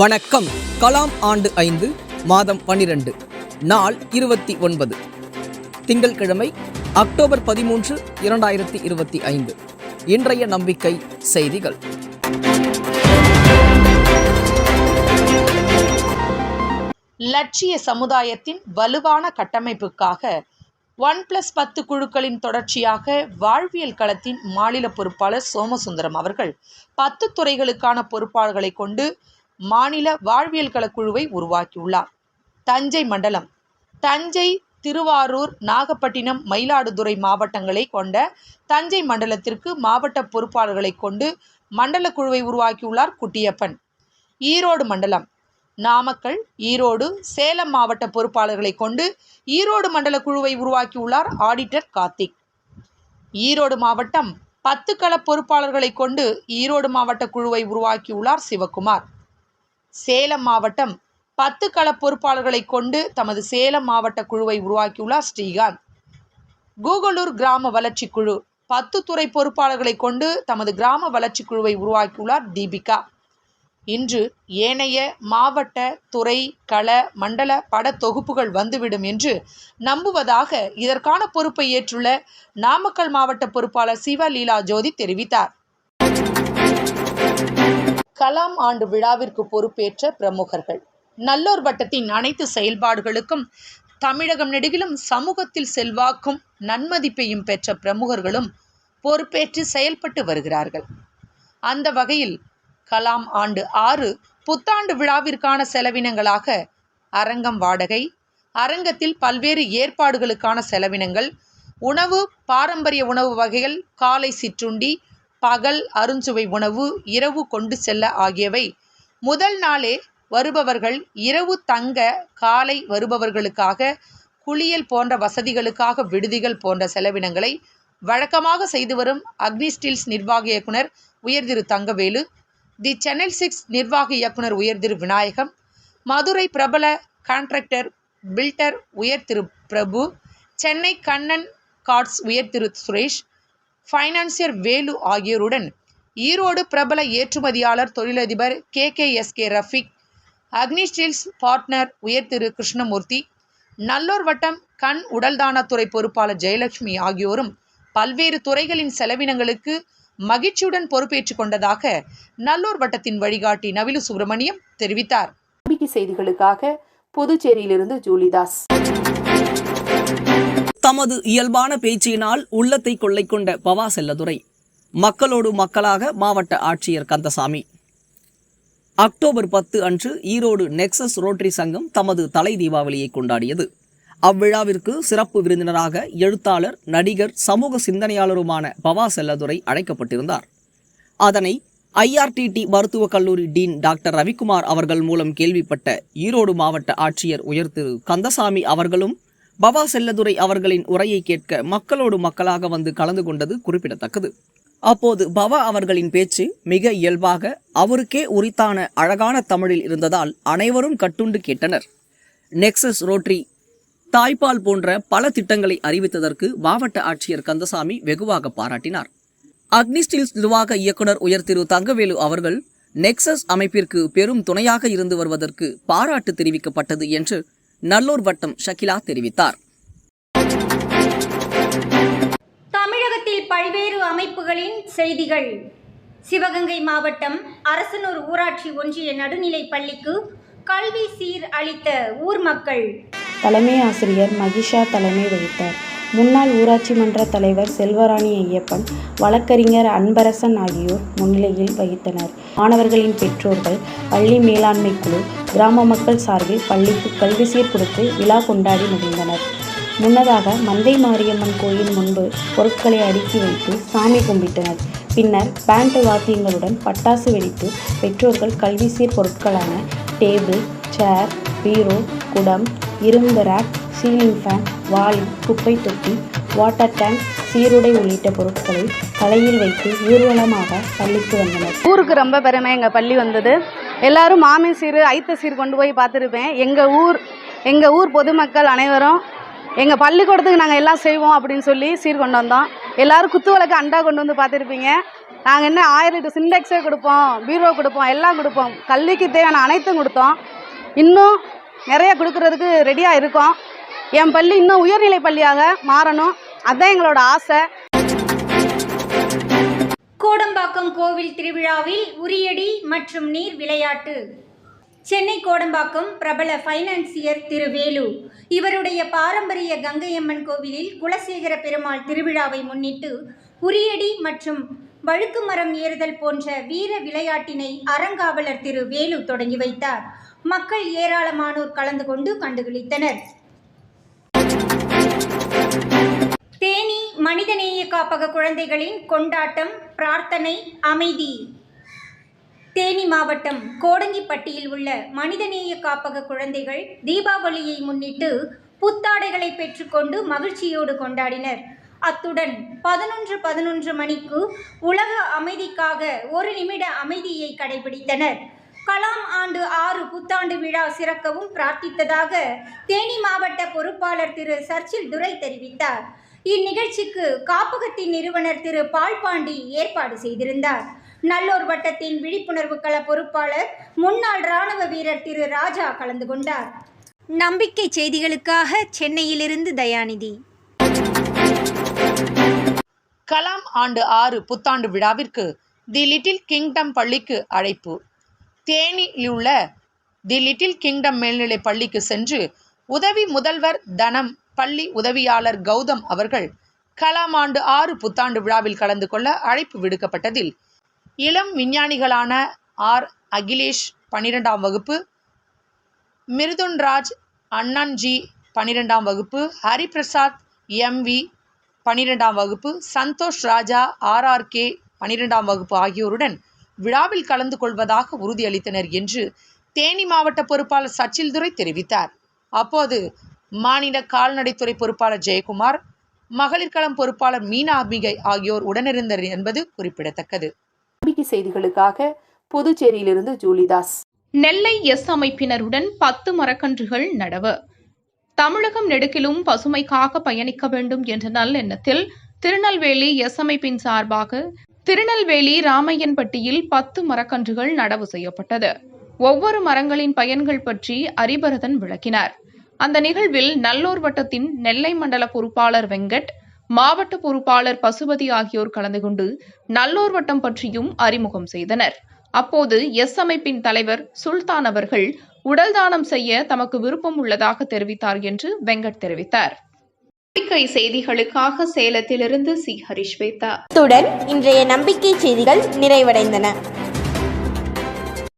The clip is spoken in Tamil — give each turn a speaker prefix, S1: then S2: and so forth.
S1: வணக்கம். கலாம் ஆண்டு ஐந்து மாதம் பன்னிரண்டு நாள் இருபத்தி ஒன்பது. திங்கட்கிழமை அக்டோபர் பதிமூன்று இரண்டாயிரத்தி இருபத்தி ஐந்து. இன்றைய நம்பிக்கை செய்திகள்.
S2: லட்சிய சமுதாயத்தின் வலுவான கட்டமைப்புக்காக ஒன் பிளஸ் பத்து குழுக்களின் தொடர்ச்சியாக வாழ்வியல் களத்தின் மாநில பொறுப்பாளர் சோமசுந்தரம் அவர்கள் பத்து துறைகளுக்கான பொறுப்பாளர்களை கொண்டு மாநில வாழ்வியல் கலக்குழுவை குழுவை உருவாக்கியுள்ளார். தஞ்சை மண்டலம். தஞ்சை திருவாரூர் நாகப்பட்டினம் மயிலாடுதுறை மாவட்டங்களை கொண்ட தஞ்சை மண்டலத்திற்கு மாவட்ட பொறுப்பாளர்களை கொண்டு மண்டல குழுவை உருவாக்கியுள்ளார் குட்டியப்பன். ஈரோடு மண்டலம். நாமக்கல் ஈரோடு சேலம் மாவட்ட பொறுப்பாளர்களை கொண்டு ஈரோடு மண்டல குழுவை உருவாக்கியுள்ளார் ஆடிட்டர் கார்த்திக். ஈரோடு மாவட்டம் பத்துக்கள பொறுப்பாளர்களை கொண்டு ஈரோடு மாவட்ட குழுவை உருவாக்கியுள்ளார் சிவக்குமார் சேலம் மாவட்டம் பத்து கள பொறுப்பாளர்களை கொண்டு தமது சேலம் மாவட்ட குழுவை உருவாக்கியுள்ளார் ஸ்ரீகாந்த். கூகலூர் கிராம வளர்ச்சி குழு பத்து துறை பொறுப்பாளர்களை கொண்டு தமது கிராம வளர்ச்சி குழுவை உருவாக்கியுள்ளார் தீபிகா. இன்று ஏனைய மாவட்ட துறை கள மண்டல பட தொகுப்புகள் வந்துவிடும் என்று நம்புவதாக இதற்கான பொறுப்பை ஏற்றுள்ள நாமக்கல் மாவட்ட பொறுப்பாளர் சிவலீலா ஜோதி தெரிவித்தார். கலாம் ஆண்டு விழாவிற்கு பொறுப்பேற்ற பிரமுகர்கள். நல்லோர் வட்டத்தின் அனைத்து செயல்பாடுகளுக்கும் தமிழகம் நெடுகிலும் சமூகத்தில் செல்வாக்கும் நன்மதிப்பையும் பெற்ற பிரமுகர்களும் பொறுப்பேற்று செயல்பட்டு வருகிறார்கள். அந்த வகையில் கலாம் ஆண்டு ஆறு புத்தாண்டு விழாவிற்கான செலவினங்களாக அரங்கம் வாடகை அரங்கத்தில் பல்வேறு ஏற்பாடுகளுக்கான செலவினங்கள் உணவு பாரம்பரிய உணவு வகைகள் காலை சிற்றுண்டி பகல் அருஞ்சுவை உணவு இரவு கொண்டு செல்ல ஆகியவை. முதல் நாளே வருபவர்கள் இரவு தங்க காலை வருபவர்களுக்காக குளியல் போன்ற வசதிகளுக்காக விடுதிகள் போன்ற செலவினங்களை வழக்கமாக செய்து வரும் அக்னி ஸ்டீல்ஸ் நிர்வாக இயக்குனர் உயர் திரு தங்கவேலு தி சென்னை சிக்ஸ் நிர்வாக இயக்குனர் உயர் திரு விநாயகம் மதுரை பிரபல கான்ட்ராக்டர் பில்டர் உயர் திரு பிரபு சென்னை கண்ணன் கார்ட்ஸ் உயர் திரு சுரேஷ் ஃபைனான்சியர் வேலு ஆகியோருடன் ஈரோடு பிரபல ஏற்றுமதியாளர் தொழிலதிபர் K K S K Rafiq Agni steels partner உயர் திரு கிருஷ்ணமூர்த்தி நல்லூர் வட்டம் கண் உடல்தானத்துறை பொறுப்பாளர் ஜெயலட்சுமி ஆகியோரும் பல்வேறு துறைகளின் செலவினங்களுக்கு மகிழ்ச்சியுடன் பொறுப்பேற்றுக் கொண்டதாக நல்லூர் வட்டத்தின் வழிகாட்டி நவிலு சுப்பிரமணியம் தெரிவித்தார்.
S3: நம்பிக்கை செய்திகளுக்காக புதுச்சேரியிலிருந்து ஜூலிதாஸ்.
S1: தமது இயல்பான பேச்சினால் உள்ளத்தை கொள்ளை கொண்ட பவா செல்லதுரை மக்களோடு மக்களாக மாவட்ட ஆட்சியர் கந்தசாமி. அக்டோபர் பத்து அன்று ஈரோடு நெக்சஸ் ரோட்டரி சங்கம் தமது தலை தீபாவளியை கொண்டாடியது. அவ்விழாவிற்கு சிறப்பு விருந்தினராக எழுத்தாளர் நடிகர் சமூக சிந்தனையாளருமான பவா செல்லதுரை அழைக்கப்பட்டிருந்தார். அதனை ஐஆர்டிடி மருத்துவக் கல்லூரி டீன் டாக்டர் ரவிக்குமார் அவர்கள் மூலம் கேள்விப்பட்ட ஈரோடு மாவட்ட ஆட்சியர் உயர் திரு கந்தசாமி அவர்களும் பவா செல்லதுரை அவர்களின் உரையை கேட்க மக்களோடு மக்களாக வந்து கலந்து கொண்டது குறிப்பிடத்தக்கது. அப்போது பவா அவர்களின் பேச்சு மிக இயல்பாக அவருக்கே உரித்தான அழகான தமிழில் இருந்ததால் அனைவரும் கட்டுண்டு கேட்டனர். நெக்ஸஸ் ரோட்ரி தாய்ப்பால் போன்ற பல திட்டங்களை அறிவித்ததற்கு மாவட்ட ஆட்சியர் கந்தசாமி வெகுவாக பாராட்டினார். அக்னி ஸ்டீல்ஸ் நிர்வாக இயக்குனர் உயர் திரு தங்கவேலு அவர்கள் நெக்ஸஸ் அமைப்பிற்கு பெரும் துணையாக இருந்து வருவதற்கு பாராட்டு தெரிவிக்கப்பட்டது என்று நல்லூர் வட்டம் ஷகிலா தெரிவித்தார்.
S4: தமிழகத்தில் பல்வேறு அமைப்புகளின் செய்திகள். சிவகங்கை மாவட்டம் அரசனூர் ஊராட்சி ஒன்றிய நடுநிலைப் பள்ளிக்கு கல்வி சீர் அளித்த ஊர் மக்கள்.
S5: தலைமை ஆசிரியர் மகிஷா தலைமை வகித்தார். முன்னாள் ஊராட்சி மன்ற தலைவர் செல்வராணி ஐயப்பன் வழக்கறிஞர் அன்பரசன் ஆகியோர் முன்னிலையில் வகித்தனர். மாணவர்களின் பெற்றோர்கள் பள்ளி மேலாண்மை குழு கிராம மக்கள் சார்பில் பள்ளிக்கு கல்வி சீர் கொடுத்து விழா கொண்டாடி மகிழ்ந்தனர். முன்னதாக மந்தை மாரியம்மன் கோயில் முன்பு பொருட்களை அடுக்கி வைத்து சாமி கும்பிட்டனர். பின்னர் பேண்ட் வாத்தியங்களுடன் பட்டாசு வெடித்து பெற்றோர்கள் கல்வி சீர் பொருட்களான டேபிள் சேர் பீரோ குடம் இரும்பு ரேக் சீலிங் ஃபேன் வாளி குப்பை தொட்டி வாட்டர் டேங்க் சீருடை உள்ளிட்ட பொருட்களை தலையில் வைத்து ஊர்வலமாக பள்ளிக்கு வந்தனர்.
S6: ஊருக்கு ரொம்ப பெருமை. எங்கள் பள்ளி வந்தது. எல்லாரும் மாமி சீர் ஐத்த சீர் கொண்டு போய் பார்த்துருப்பேன். எங்கள் ஊர் எங்கள் ஊர் பொதுமக்கள் அனைவரும் எங்கள் பள்ளிக்கூடத்துக்கு நாங்கள் எல்லாம் செய்வோம் அப்படின்னு சொல்லி சீர் கொண்டு வந்தோம். எல்லாரும் குத்து விளக்கு அண்டா கொண்டு வந்து பார்த்துருப்பீங்க. நாங்கள் என்ன ஆயிரம் லிட்டர் சிண்டெக்ஸே கொடுப்போம் பீரோ கொடுப்போம் எல்லாம் கொடுப்போம். கல்விக்கு தேவையான அனைத்தும் கொடுத்தோம். இன்னும் நிறைய கொடுக்குறதுக்கு ரெடியாக இருக்கோம். என் பள்ளி இன்னும் உயர்நிலை பள்ளியாக மாறணும். அதுதான் எங்களோட ஆசை.
S4: கோடம்பாக்கம் கோவில் திருவிழாவில் உரியடி மற்றும் நீர் விளையாட்டு. சென்னை கோடம்பாக்கம் பிரபல ஃபைனான்சியர் திரு வேலு. இவருடைய பாரம்பரிய கங்கையம்மன் கோவிலில் குலசேகர பெருமாள் திருவிழாவை முன்னிட்டு உரியடி மற்றும் வழுக்கு மரம் ஏறுதல் போன்ற வீர விளையாட்டினை அறங்காவலர் திரு வேலு தொடங்கி வைத்தார். மக்கள் ஏராளமானோர் கலந்து கொண்டு கண்டுகளித்தனர். தேனி மனிதநேய காப்பக குழந்தைகளின் கொண்டாட்டம் பிரார்த்தனை அமைதி. தேனி மாவட்டம் கோடங்கிப்பட்டியில் உள்ள மனிதநேய காப்பக குழந்தைகள் தீபாவளியை முன்னிட்டு புத்தாடைகளை பெற்றுக்கொண்டு மகிழ்ச்சியோடு கொண்டாடினர். அத்துடன் பதினொன்று பதினொன்று மணிக்கு உலக அமைதிக்காக ஒரு நிமிட அமைதியை கடைபிடித்தனர். கலாம் ஆண்டு ஆறு புத்தாண்டு விழா சிறக்கவும் பிரார்த்தித்ததாக தேனி மாவட்ட பொறுப்பாளர் திரு சர்ச்சில் துரை தெரிவித்தார். இந்நிகழ்ச்சிக்கு காப்பகத்தின் நிறுவனர் திரு பால்பாண்டி ஏற்பாடு செய்திருந்தார். நல்லூர் வட்டத்தின் விழிப்புணர்வு கள பொறுப்பாளர் முன்னாள் ராணுவ வீரர் திரு ராஜா கலந்து கொண்டார். நம்பிக்கை செய்திகளுக்காக சென்னையிலிருந்து தயாநிதி.
S2: கலாம் ஆண்டு ஆறு புத்தாண்டு விழாவிற்கு தி லிட்டில் கிங்டம் பள்ளிக்கு அழைப்பு. தேனியில் உள்ள தி லிட்டில் கிங்டம் மேல்நிலைப் பள்ளிக்கு சென்று உதவி முதல்வர் தனம் பள்ளி உதவியாளர் கௌதம் அவர்கள் கலாம் ஆண்டு ஆறு புத்தாண்டு விழாவில் கலந்து கொள்ள அழைப்பு விடுக்கப்பட்டதில் இளம் விஞ்ஞானிகளான ஆர். அகிலேஷ் பன்னிரெண்டாம் வகுப்பு மிருதுன்ராஜ் அண்ணன்ஜி பன்னிரெண்டாம் வகுப்பு ஹரிபிரசாத் எம்வி பன்னிரெண்டாம் வகுப்பு சந்தோஷ் ராஜா ஆர்ஆர்கே பன்னிரெண்டாம் வகுப்பு ஆகியோருடன் விழாவில் கலந்து கொள்வதாக உறுதியளித்தனர் என்று தேனி மாவட்ட பொறுப்பாளர் சச்சில்துரை தெரிவித்தார். அப்போது மாநில கால்நடைத்துறை பொறுப்பாளர் ஜெயக்குமார் மகளிர் களம் பொறுப்பாளர் மீனா அம்பிகை ஆகியோர் உடனிருந்தனர் என்பது குறிப்பிடத்தக்கது.
S3: நம்பிக்கை செய்திகளுக்காக புதுச்சேரியிலிருந்து ஜூலிதாஸ்.
S7: நெல்லை எஸ் அமைப்பினருடன் பத்து மரக்கன்றுகள் நடவு. தமிழகம் நெடுக்கிலும் பசுமைக்காக பயணிக்க வேண்டும் என்ற நல்லெண்ணத்தில் திருநெல்வேலி எஸ் அமைப்பின் சார்பாக திருநெல்வேலி ராமையன்பட்டியில் பத்து மரக்கன்றுகள் நடவு செய்யப்பட்டது. ஒவ்வொரு மரங்களின் பயன்கள் பற்றி அரிபரதன் விளக்கினார். அந்த நிகழ்வில் நல்லூர் வட்டத்தின் நெல்லை மண்டல பொறுப்பாளர் வெங்கட் மாவட்ட பொறுப்பாளர் பசுபதி ஆகியோர் கலந்து கொண்டு நல்லூர் வட்டம் பற்றியும் அறிமுகம் செய்தனர். அப்போது எஸ் அமைப்பின் தலைவர் சுல்தான் அவர்கள் உடல் தானம் செய்ய தமக்கு விருப்பம் உள்ளதாக தெரிவித்தார் என்று வெங்கட் தெரிவித்தார். நம்பிக்கை செய்திகளுக்காக சேலத்திலிருந்து சி. ஹரிஷ்வேதா.
S8: இன்றைய நம்பிக்கை செய்திகள் நிறைவடைந்தன.